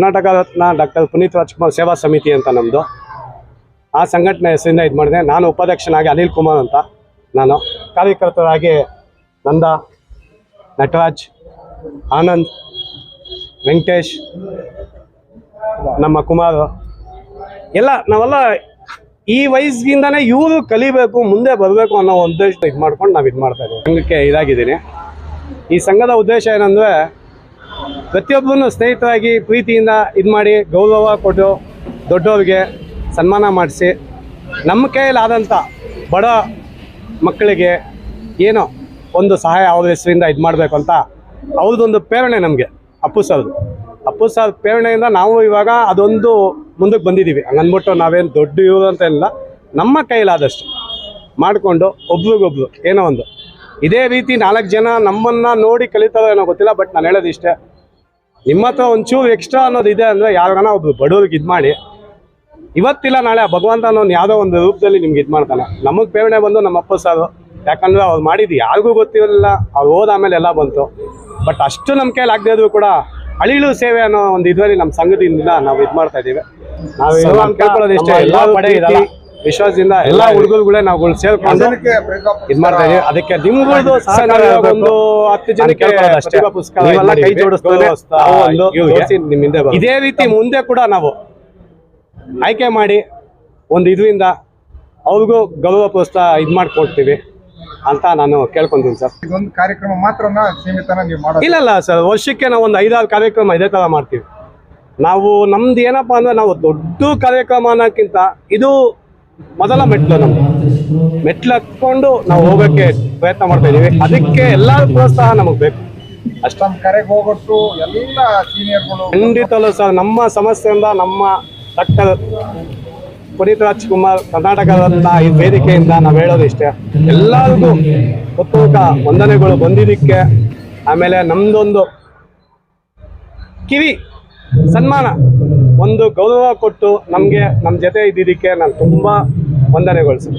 Karnataka Ratna doctor Puneeth Rajkumar ಸೇವಾ ಸಮಿತಿ ಅಂತ ನಮ್ಮದು ಆ ಸಂಘಟನೆ ಹೆಸರಿಂದ ಇದು ಮಾಡಿದೆ. ನಾನು ಉಪಾಧ್ಯಕ್ಷನಾಗಿ ಅನಿಲ್ ಕುಮಾರ್ ಅಂತ ನಾನು. ಕಾರ್ಯಕರ್ತರಾಗಿ ನಂದ, ನಟರಾಜ್, ಆನಂದ್, ವೆಂಕಟೇಶ್, ನಮ್ಮ ಕುಮಾರ್. ಎಲ್ಲ ನಾವೆಲ್ಲ ಈ ವಯಸ್ಸಿಗಿಂದನೇ ಇವರು ಕಲಿಬೇಕು, ಮುಂದೆ ಬರಬೇಕು ಅನ್ನೋ ಉದ್ದೇಶ ಇದು ಮಾಡ್ಕೊಂಡು ನಾವು ಇದು ಮಾಡ್ತಾ ಇದ್ದೀವಿ. ಸಂಘಕ್ಕೆ ಇದಾಗಿದ್ದೀನಿ. ಈ ಸಂಘದ ಉದ್ದೇಶ ಏನಂದರೆ ಪ್ರತಿಯೊಬ್ಬರನ್ನು ಸ್ನೇಹಿತರಾಗಿ ಪ್ರೀತಿಯಿಂದ ಇದು ಮಾಡಿ ಗೌರವ ಕೊಟ್ಟು ದೊಡ್ಡವ್ರಿಗೆ ಸನ್ಮಾನ ಮಾಡಿಸಿ ನಮ್ಮ ಕೈಯಲ್ಲಾದಂಥ ಬಡ ಮಕ್ಕಳಿಗೆ ಏನೋ ಒಂದು ಸಹಾಯ ಅವ್ರ ಹೆಸರಿಂದ ಇದು ಮಾಡಬೇಕು ಅಂತ ಅವ್ರದ್ದೊಂದು ಪ್ರೇರಣೆ ನಮಗೆ, ಅಪ್ಪು ಸರ್ದು. ಅಪ್ಪು ಸರ್ ಪ್ರೇರಣೆಯಿಂದ ನಾವು ಇವಾಗ ಅದೊಂದು ಮುಂದಕ್ಕೆ ಬಂದಿದ್ದೀವಿ. ಹಂಗಂದ್ಬಿಟ್ಟು ನಾವೇನು ದೊಡ್ಡ ಇವರು ಅಂತ ಇಲ್ಲ ನಮ್ಮ ಕೈಲಾದಷ್ಟು ಮಾಡಿಕೊಂಡು ಒಬ್ರಿಗೊಬ್ರು ಏನೋ ಒಂದು. ಇದೇ ರೀತಿ ನಾಲ್ಕು ಜನ ನಮ್ಮನ್ನು ನೋಡಿ ಕಲಿತಾರೋ ಏನೋ ಗೊತ್ತಿಲ್ಲ, ಬಟ್ ನಾನು ಹೇಳೋದು ಇಷ್ಟೇ ನಿಮ್ಮ ಹತ್ರ ಒಂಚೂರು ಎಕ್ಸ್ಟ್ರಾ ಅನ್ನೋದು ಇದೆ ಅಂದರೆ ಯಾರನ್ನ ಒಬ್ರು ಬಡವ್ರಿಗೆ ಇದು ಮಾಡಿ. ಇವತ್ತಿಲ್ಲ ನಾಳೆ ಭಗವಂತ ಅನ್ನೋನು ಯಾವುದೋ ಒಂದು ರೂಪದಲ್ಲಿ ನಿಮ್ಗೆ ಇದು ಮಾಡ್ತಾನೆ. ನಮಗೆ ಪ್ರೇರಣೆ ಬಂದು ನಮ್ಮ ಅಪ್ಪ ಸಾರು. ಯಾಕಂದ್ರೆ ಅವ್ರು ಮಾಡಿದ್ದು ಯಾರಿಗೂ ಗೊತ್ತಿರಲಿಲ್ಲ. ಅವ್ರು ಹೋದ ಆಮೇಲೆ ಎಲ್ಲ ಬಂತು. ಬಟ್ ಅಷ್ಟು ನಮ್ಮ ಕೈಲಿ ಆಗದೆ ಇದ್ರು ಕೂಡ ಅಳಿಲು ಸೇವೆ ಅನ್ನೋ ಒಂದು ಇದರಲ್ಲಿ ನಮ್ಮ ಸಂಘದಿಂದ ನಾವು ಇದು ಮಾಡ್ತಾ ಇದ್ದೀವಿ. ನಾವು ಕೇಳ್ಕೊಳ್ಳೋದು ಇಷ್ಟೇ, ಎಲ್ಲ ಪಡೆ ಇದಲ್ಲ. ವಿಶ್ವಾಸದಿಂದ ಎಲ್ಲ ಹುಡುಗರುಗಳೇ ನಾವು ಸೇರ್ಕೊಂಡು ಇದ್ ಮಾಡ್ತಾ ಇದೀವಿ. ಅದಕ್ಕೆ ನಿಮ್ಗಳ್ದು ಸಹಕಾರ ಒಂದು ಹತ್ತು ಜನಕ್ಕೆ ಅಷ್ಟೇ. ಪ್ರತಿಭಾ ಪುರಸ್ಕಾರ ನೀವೆಲ್ಲ ಕೈ. ಇದೇ ರೀತಿ ಮುಂದೆ ಕೂಡ ನಾವು ಆಯ್ಕೆ ಮಾಡಿ ಒಂದು ಇದರಿಂದ ಅವ್ರಿಗೂ ಗೌರವ ಪ್ರೋತ್ಸಾಹ ಇದ್ ಮಾಡ್ಕೊಡ್ತೀವಿ ಅಂತ ನಾನು ಕೇಳ್ಕೊಂತೀನಿ ಸರ್. ಒಂದು ಕಾರ್ಯಕ್ರಮ ಮಾತ್ರ ಸೀಮಿತನ ನೀವು ಮಾಡೋದು? ಇಲ್ಲ ಇಲ್ಲ ಸರ್. ವರ್ಷಕ್ಕೆ ನಾವು ಒಂದು ಐದಾರು ಕಾರ್ಯಕ್ರಮ ಇದೇ ತರ ಮಾಡ್ತೀವಿ. ನಾವು ನಮ್ದು ಏನಪ್ಪಾ ಅಂದ್ರೆ ನಾವು ದೊಡ್ಡ ಕಾರ್ಯಕ್ರಮ ಅನ್ನೋಕ್ಕಿಂತ ಇದು ಮೊದಲ ಮೆಟ್ಲು ನಮ್ಗೆ ಮೆಟ್ಲು ಹತ್ಕೊಂಡು ನಾವು ಹೋಗೋಕ್ಕೆ ಪ್ರಯತ್ನ ಮಾಡ್ತಾ ಇದೀವಿ ಅದಕ್ಕೆ ಎಲ್ಲರ ಪ್ರೋತ್ಸಾಹ ನಮಗೆ ಬೇಕು. ಅಷ್ಟೊಂದು ಕರೆಗೆ ಹೋಗೊಟ್ಟು ಎಲ್ಲ ಸೀನಿಯರ್ಗಳು ಖಂಡಿತಲ್ಲೂ ಸರ್ ನಮ್ಮ ಸಮಸ್ಯೆಯಿಂದ ನಮ್ಮ ಡಾಕ್ಟರ್ ಪುನೀತ್ ರಾಜ್ಕುಮಾರ್ ಕರ್ನಾಟಕದಂತ ಈ ವೇದಿಕೆಯಿಂದ ನಾವು ಹೇಳೋದು ಇಷ್ಟೇ. ಎಲ್ಲರಿಗೂ ಒತ್ತೂಕ ವಂದನೆಗಳು ಬಂದಿದ್ದಕ್ಕೆ ಆಮೇಲೆ ನಮ್ದೊಂದು ಕಿವಿ ಸನ್ಮಾನ. ಒಂದು ಗೌರವ ಕೊಟ್ಟು ನಮಗೆ ನಮ್ಮ ಜೊತೆ ಇದ್ದಿದ್ದಕ್ಕೆ ನಾನು ತುಂಬ ವಂದನೆಗಳು ಸರ್.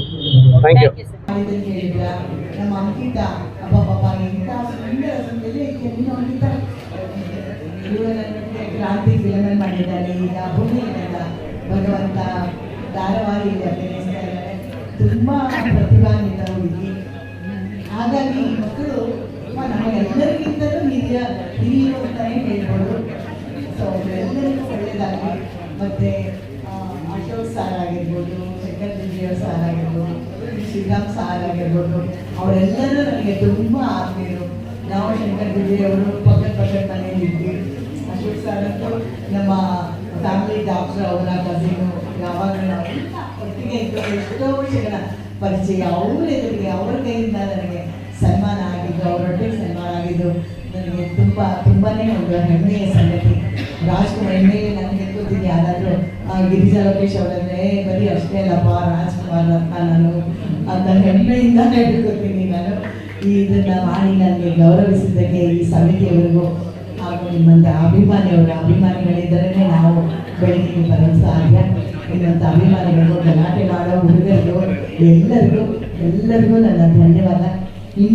ಥ್ಯಾಂಕ್ ಯು ಮಾಡಿದ್ದನ್ನು ನಮ್ಮ ಅಂಕಿತ ಅಬ್ಬಬ್ಬಬ್ಬ ಇಂಥ ಸುಂದರ ಸುಂದರ ಇನ್ನೂ ಅಂಕಿತ ಇವರು ನನಗೆ ಕ್ರಾಂತಿ ಫಿಲಮಲ್ಲಿ ಮಾಡಿದ್ದಾರೆ ಈಗ ಭೂಮಿಯಿಂದ ಭಗವಂತ ಧಾರಾವಾಹಿಯಲ್ಲಿ ಅಭಿನಯಿಸ್ತಾ ಇದ್ದಾರೆ ತುಂಬ ಪ್ರತಿಭಾನ್ವಿತ ಹುಡುಗಿ ಹಾಗಾಗಿ ಮಕ್ಕಳು ತುಂಬ ನಮಗೆಲ್ಲರಿಗಿಂತಲೂ ಹಿರಿಯ ಹಿರಿಯರು ಅಂತಲೇ ಹೇಳ್ಬೋದು. ಸೊ ಎಲ್ಲರಿಗೂ ಒಳ್ಳೆಯದಾಗಿ ಮತ್ತು ಅಶೋಕ್ ಸಾರ್ ಆಗಿರ್ಬೋದು, ಶಂಕರ್ ಸಾರ್ ಆಗಿರ್ಬೋದು, ಶ್ರೀರಾಮ್ ಸಾರ್ ಆಗಿರ್ಬೋದು, ಅವರೆಲ್ಲರೂ ನನಗೆ ತುಂಬ ಆತ್ಮೀಯರು. ನಾವು ಶಂಕರ್ ಅವರು ಪಕ್ಕದ ಪಕ್ಕದ ಮನೆಯಲ್ಲಿ ಅಶೋಕ್ ಸಾರ್ ಅಂತೂ ನಮ್ಮ ಫ್ಯಾಮಿಲಿ ಡಾಕ್ಟರ್ ಅವರ ಕಸಿನು ಯಾವಾಗಲೂ ನಾವೆಲ್ಲ ಒಟ್ಟಿಗೆ ಎಷ್ಟೋ ವರ್ಷಗಳ ಪರಿಚಯ ಅವ್ರ ಎದುರಿಗೆ, ಅವ್ರ ಕೈಯಿಂದ ನನಗೆ ಸನ್ಮಾನ ಆಗಿದ್ದು ಅವರೊಟ್ಟಿಗೆ ಸನ್ಮಾನ ಆಗಿದ್ದು, ನನಗೆ ತುಂಬ ತುಂಬಾ ಒಂದು ಹೆಮ್ಮೆಯ ಸಂಗತಿ. ರಾಜ್ಕುಮಾರ್ ಹೆಮ್ಮೆ ನನಗೆ ಗೊತ್ತಿದೆ ಯಾರಾದರೂ ಗಿರಿಜಾ ಲೋಕೇಶ್ ಅವರನ್ನೇ ಬರೀ ಅಷ್ಟೇ ಅಲ್ಲಪ್ಪ ರಾಜ್ಕುಮಾರ್ ಅಂತ ನಾನು ಅಂತ ಹೆಮ್ಮೆಯಿಂದ ಹೇಳ್ಕೊತೀನಿ ನಾನು. ಇದನ್ನ ಮಾಡಿ ನನಗೆ ಗೌರವಿಸಿದ್ದಕ್ಕೆ ಈ ಸಮಿತಿಯವರಿಗೂ ಹಾಗೂ ನಿಮ್ಮಂಥ ಅಭಿಮಾನಿಯವರ ಅಭಿಮಾನಿಗಳಿದ್ದರೇ ನಾವು ಬೆಳಕಿಗೆ ಬರಲು ಸಾಧ್ಯ. ನಿಮ್ಮಂಥ ಅಭಿಮಾನಿಗಳು ಗಲಾಟೆ ಮಾಡೋ ಹುಡುಗರಿಗೂ, ಎಲ್ಲರಿಗೂ ಎಲ್ಲರಿಗೂ ನನ್ನ ಧನ್ಯವಾದ.